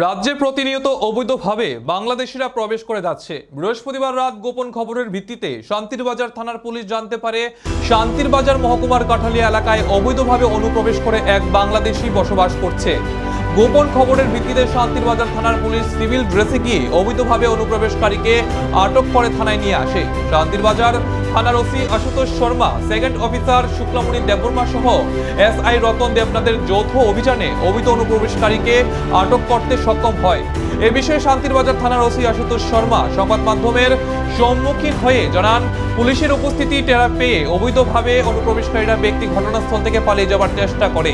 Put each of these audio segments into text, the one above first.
রাজ্যে প্রতিনিয়ত অবৈধভাবে বাংলাদেশিরা প্রবেশ করে যাচ্ছে। বৃহস্পতিবার রাত গোপন খবরের ভিত্তিতে শান্তির বাজার থানার পুলিশ জানতে পারে শান্তির বাজার মহকুমার কাঠালিয়া এলাকায় অবৈধভাবে অনুপ্রবেশ করে এক বাংলাদেশি বসবাস করছে। গোপন খবরের ভিত্তিতে শান্তির বাজার থানার পুলিশ সিভিল ড্রেসে গিয়ে অবৈধভাবে অনুপ্রবেশকারীকে আটক করে থানায় নিয়ে আসে। শান্তির বাজার থানার OC Ashutosh Sharma, second officer Shuklamani Debbarma সহ এসআই রতন দেবনাথের যৌথ অভিযানে অবৈধ অনুপ্রবেশকারীকে আটক করতে সক্ষম হয়। এ বিষয়ে শান্তিরবাজার থানার ওসি আশুতোষ শর্মা সংবাদ মাধ্যমের সম্মুখীন হয়ে জানান, পুলিশের উপস্থিতি টেরা পেয়ে অবৈধভাবে অনুপ্রবেশকারীরা ব্যক্তি ঘটনাস্থল থেকে পালিয়ে যাওয়ার চেষ্টা করে।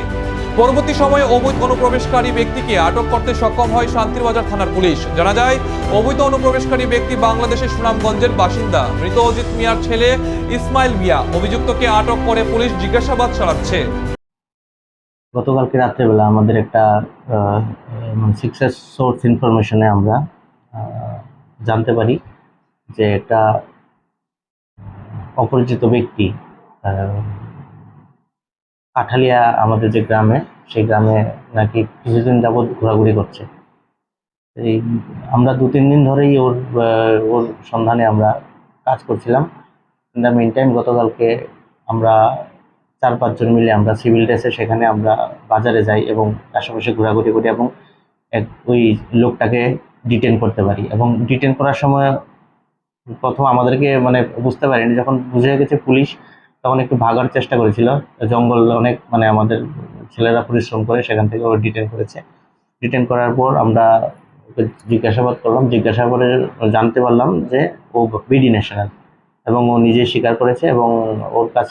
পরবর্তী সময়ে অবৈধ অনুপ্রবেশকারী ব্যক্তিকে আটক করতে সক্ষম হয় শান্তিরবাজার থানার পুলিশ। জানা যায়, অবৈধ অনুপ্রবেশকারী ব্যক্তি বাংলাদেশের সুনামগঞ্জের বাসিন্দা। মৃত অজিত মিয়ার ছেলে ইসমাইল মিয়া অভিযুক্তকে আটক করে পুলিশ জিজ্ঞাসাবাদ চালাচ্ছে। গতকালকে রাত্রেবেলা আমাদের একটা সিক্সেস সোর্স ইনফরমেশনে আমরা জানতে পারি যে একটা অপরিচিত ব্যক্তি আহ, কাঠালিয়া আমাদের যে গ্রামে সেই গ্রামে নাকি কিছুদিন যাবৎ ঘোরাঘুরি করছে। এই আমরা দু তিন দিন ধরেই ওর ওর সন্ধানে আমরা কাজ করছিলাম। দ্য মেন টাইম গতকালকে আমরা চার পাঁচজন মিলে আমরা সিভিল ড্রেসে সেখানে আমরা বাজারে যাই এবং আশেপাশে ঘোরাঘুরি করি এবং এক ওই লোকটাকে ডিটেন করতে পারি এবং ডিটেন করার সময় প্রথম আমাদেরকে মানে বুঝতে পারিনি যখন বুঝে গেছে পুলিশ তখন একটু ভাগার চেষ্টা করেছিল। জঙ্গল অনেক মানে আমাদের ছেলেরা পরিশ্রম করে সেখান থেকে ওরা ডিটেন করেছে। ডিটেন করার পর আমরা জিজ্ঞাসাবাদ করলাম। জিজ্ঞাসাবাদে জানতে পারলাম যে ও বিডি ন্যাশনাল এবং ও নিজে স্বীকার করেছে এবং ওর কাছ